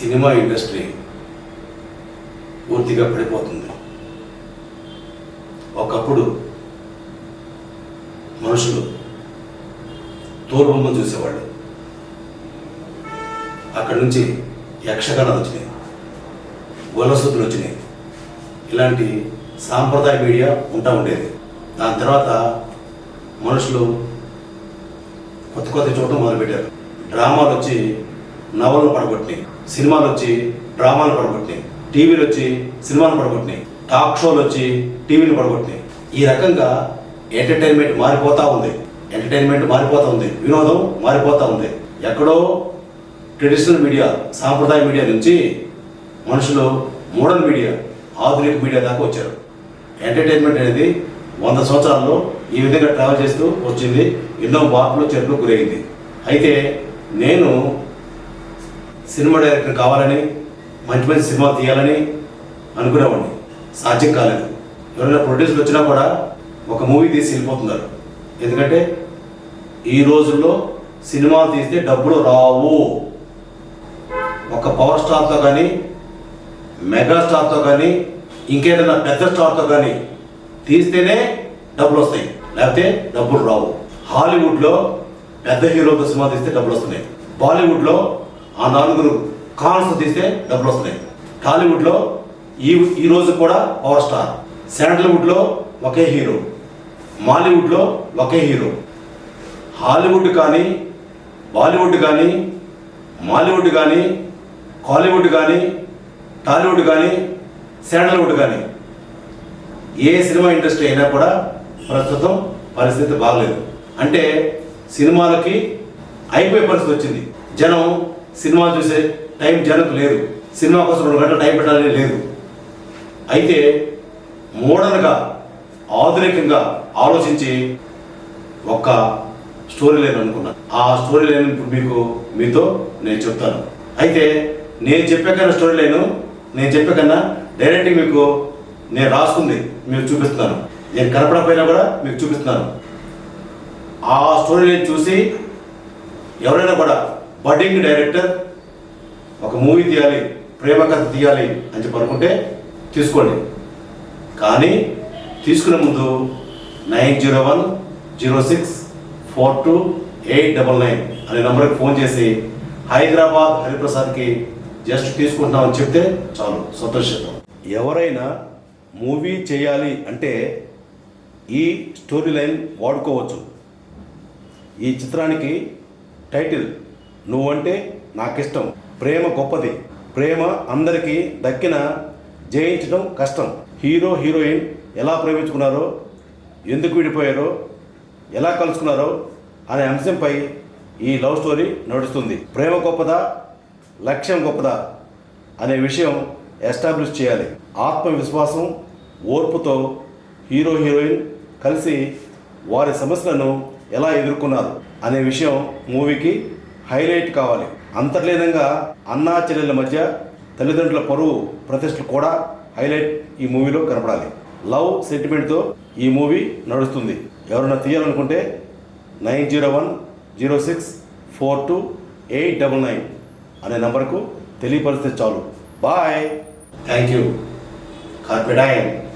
Cinema industry పూర్తిగా పడిపోతుంది. ఒకప్పుడు మనుషులు తోలుబొమ్మను చూసేవాళ్ళు. అక్కడి నుంచి యక్షగానం వచ్చినాయి గొల్లసూతులు వచ్చినాయి. ఇలాంటి సాంప్రదాయ మీడియా ఉంటా ఉండేది. దాని తర్వాత మనుషులు కొత్త కొత్త చూడటం మొదలుపెట్టారు. డ్రామాలు వచ్చి నవలను పడగొట్టినాయి. సినిమాలు వచ్చి డ్రామాలు పడగొట్టినాయి. టీవీలు వచ్చి సినిమాలు పడగొట్టినాయి. టాక్ షోలు వచ్చి టీవీలు పడగొట్టినాయి. ఈ రకంగా ఎంటర్టైన్మెంట్ మారిపోతూ ఉంది. ఎంటర్టైన్మెంట్ మారిపోతూ ఉంది. వినోదం మారిపోతూ ఉంది. ఎక్కడో ట్రెడిషనల్ మీడియా సాంప్రదాయ మీడియా నుంచి మనుషులు మోడర్న్ మీడియా ఆధునిక మీడియా దాకా వచ్చారు. ఎంటర్టైన్మెంట్ అనేది వంద సంవత్సరాల్లో ఈ విధంగా ట్రావెల్ చేస్తూ వచ్చింది. ఎన్నో మార్పులు చెట్లు గురైంది. అయితే నేను సినిమా డైరెక్టర్ కావాలని మంచి మంచి సినిమా తీయాలని అనుకునేవాడిని. సాధ్యం కాలేదు. ఎవరైనా ప్రొడ్యూసర్లు వచ్చినా కూడా ఒక మూవీ తీసి వెళ్ళిపోతున్నారు. ఎందుకంటే ఈ రోజుల్లో సినిమా తీస్తే డబ్బులు రావు. ఒక పవర్ స్టార్తో కానీ మెగా స్టార్తో కానీ ఇంకేదైనా పెద్ద స్టార్తో కానీ తీస్తేనే డబ్బులు వస్తాయి. లేకపోతే డబ్బులు రావు. హాలీవుడ్లో పెద్ద హీరోతో సినిమా తీస్తే డబ్బులు వస్తున్నాయి. బాలీవుడ్లో ఆ నలుగురు కాన్స్ తీస్తే డబ్బులు వస్తున్నాయి. టాలీవుడ్లో ఈ ఈ రోజు కూడా పవర్ స్టార్. శాండల్వుడ్లో ఒకే హీరో. మాలీవుడ్లో ఒకే హీరో. హాలీవుడ్ కానీ బాలీవుడ్ కానీ మాలీవుడ్ కానీ కాలీవుడ్ కానీ టాలీవుడ్ కానీ శాండల్వుడ్ కానీ ఏ సినిమా ఇండస్ట్రీ అయినా కూడా ప్రస్తుతం పరిస్థితి బాగలేదు. అంటే సినిమాలకి అయిపోయే పరిస్థితి వచ్చింది. జనం సినిమా చూసే టైం జనకు లేదు. సినిమా కోసం రెండు గంటలు టైం పెట్టాలని లేదు. అయితే మోడర్న్గా ఆధునికంగా ఆలోచించి ఒక్క స్టోరీ లైన్ అనుకున్నాను ఆ స్టోరీ లైన్ ఇప్పుడు మీకు మీతో నేను చెప్తాను. అయితే నేను చెప్పే కన్నా స్టోరీ లైన్ నేను చెప్పే కన్నా డైరెక్ట్గా మీకు నేను రాసుకుంది మీకు చూపిస్తున్నాను. నేను కనపడకపోయినా కూడా మీకు చూపిస్తున్నాను. ఆ స్టోరీ లైన్ చూసి ఎవరైనా కూడా బడ్డింగ్ డైరెక్టర్ ఒక మూవీ తీయాలి ప్రేమ కథ తీయాలి అని చెప్పి అనుకుంటే తీసుకోండి. కానీ తీసుకునే ముందు nine zero one zero six four two eight double nine అనే నెంబర్కి ఫోన్ చేసి హైదరాబాద్ హరిప్రసాద్కి జస్ట్ తీసుకుంటున్నామని చెప్తే చాలు సంతోషిస్తాం ఎవరైనా మూవీ చేయాలి అంటే ఈ స్టోరీ లైన్ వాడుకోవచ్చు. ఈ చిత్రానికి టైటిల్ నువ్వంటే నాకిష్టం. ప్రేమ గొప్పది. ప్రేమ అందరికీ దక్కిన జయించడం కష్టం. హీరో హీరోయిన్ ఎలా ప్రేమించుకున్నారో ఎందుకు విడిపోయారో ఎలా కలుసుకున్నారో అనే అంశంపై ఈ లవ్ స్టోరీ నడుస్తుంది. ప్రేమ గొప్పదా? లక్ష్యం గొప్పదా? అనే విషయం ఎస్టాబ్లిష్ చేయాలి. ఆత్మవిశ్వాసం ఓర్పుతో హీరో హీరోయిన్ కలిసి వారి సమస్యలను ఎలా ఎదుర్కొన్నారు అనే విషయం మూవీకి హైలైట్ కావాలి. అంతర్లీనంగా అన్నా చెల్లెల మధ్య తల్లిదండ్రుల పరువు ప్రతిష్టలు కూడా హైలైట్ ఈ మూవీలో కనపడాలి. లవ్ సెంటిమెంట్తో ఈ మూవీ నడుస్తుంది. ఎవరైనా తీయాలనుకుంటే nine zero one zero six four two eight double nine అనే నంబర్కు తెలియపరిస్తే చాలు. బాయ్! Thank you కార్పెడాయన్